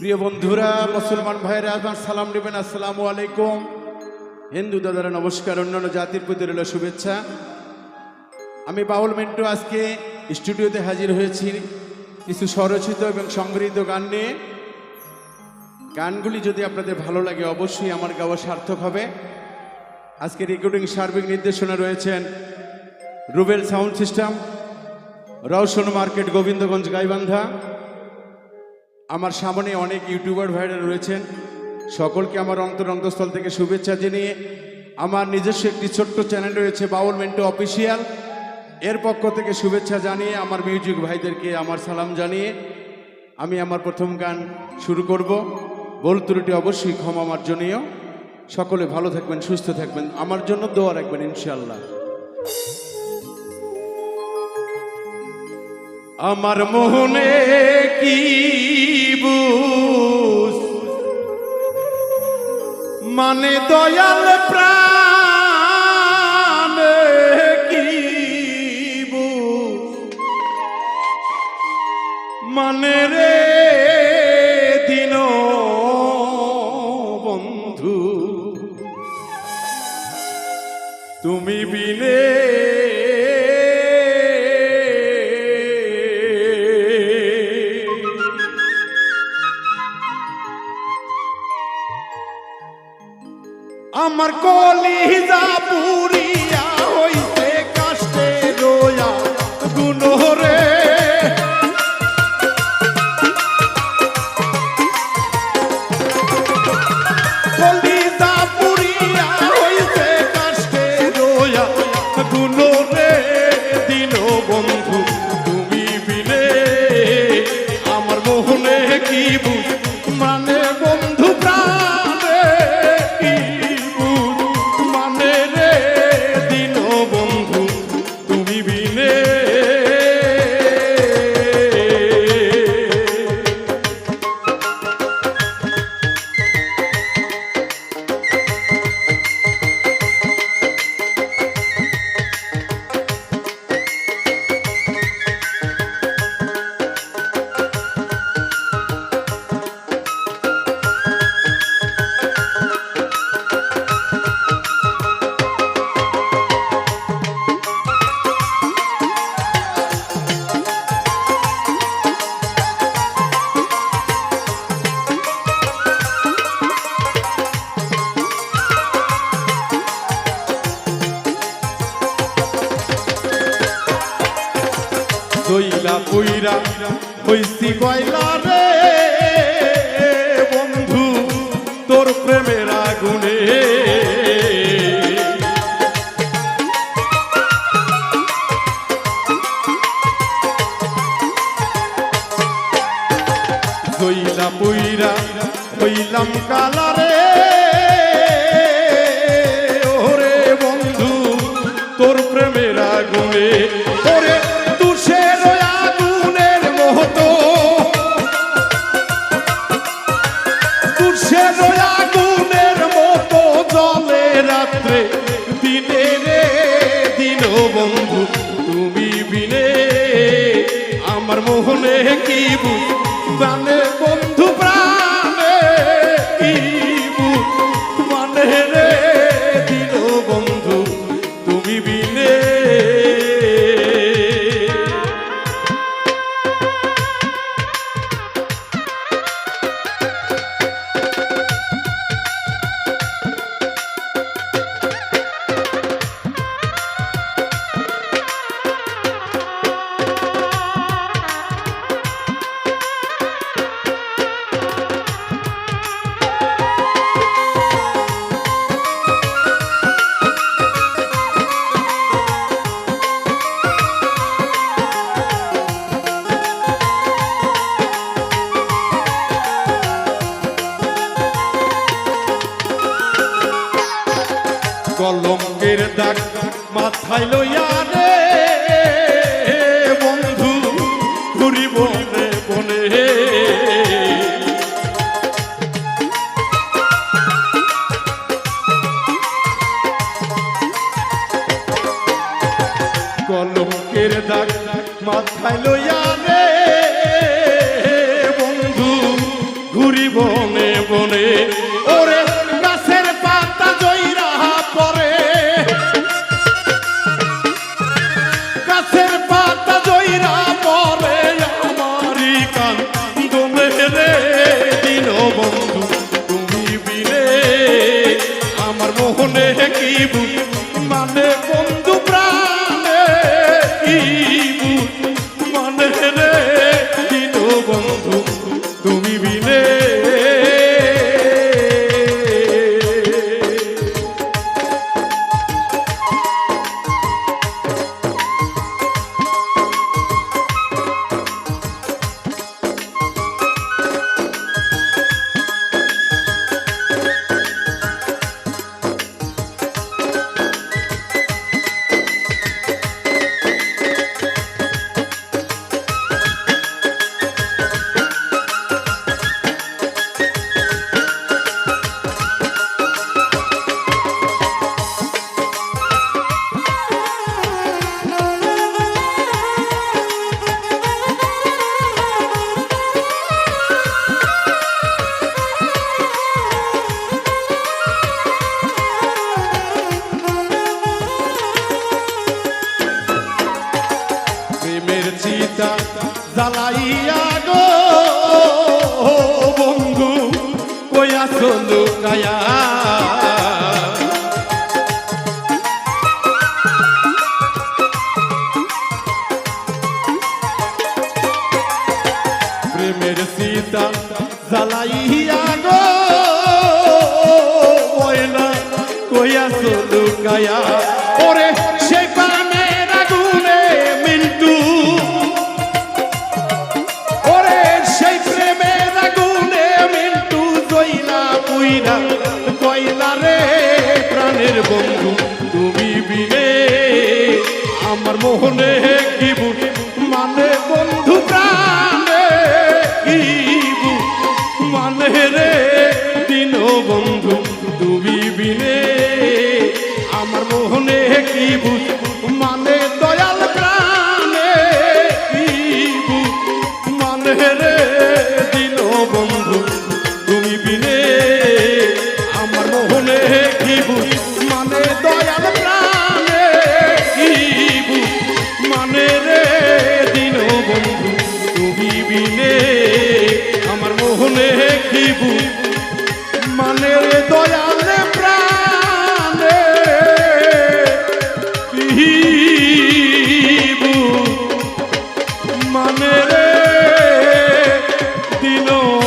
প্রিয় বন্ধুরা, মুসলমান ভাইরা আমার সালাম নেবেন। আসসালামু আলাইকুম। হিন্দু দাদারা, নমস্কার। অন্যান্য জাতির প্রতি রইল শুভেচ্ছা। আমি বাউল মিন্টু আজকে স্টুডিওতে হাজির হয়েছি কিছু স্বরচিত এবং সংগৃহীত গান নিয়ে। গানগুলি যদি আপনাদের ভালো লাগে, অবশ্যই আমার গাওয়া সার্থক হবে। আজকে রেকর্ডিং সার্বিক নির্দেশনা রয়েছেন Rubel sound system, Roshan market, Gobindaganj, Gaibandha. আমার সামনে অনেক ইউটিউবার ভাইরা রয়েছেন। সকলকে আমার অন্তর অন্তঃস্থল থেকে শুভেচ্ছা জানিয়ে আমার নিজস্ব একটি ছোট্ট চ্যানেল রয়েছে, বাউল মেন্টো অফিসিয়াল। এর পক্ষ থেকে শুভেচ্ছা জানিয়ে আমার মিউজিক ভাইদেরকে আমার সালাম জানিয়ে আমি আমার প্রথম গান শুরু করব। বল ত্রুটি অবশ্যই ক্ষমা মার্জনীয়। সকলে ভালো থাকবেন, সুস্থ থাকবেন। আমার জন্য দোয়া রাখবেন ইনশাল্লাহ আমার মোহনে কি বুঝ মানে দয়াল প্রাণ কি মানে রে দিন বন্ধু তুমি বিনে আমার কলিজা কইরা হইছি কয়লা রে। রাত্রে, দিনে রে, দিন বন্ধু, তুমি বিনে। আমার মোহনে কি প্রাণে বন্ধু, প্রাণে কি মানে রে, দিন বন্ধু। মাথায় লইয়া রে। বন্ধু ঘুরি বনে বনে। কলঙ্কের দাগ মাথায় লইয়া রে। people. চিতা জ্বালাইয়া গো বন্ধু কয়া চলু কায়া প্রেমের চিতা জ্বালাইয়া গো কয়া চলু কায়া বন্ধু প্রাণে ইবু মানে রে বন্ধু দুবি বিনে। আমার মোহনে কি বুঝ দিলো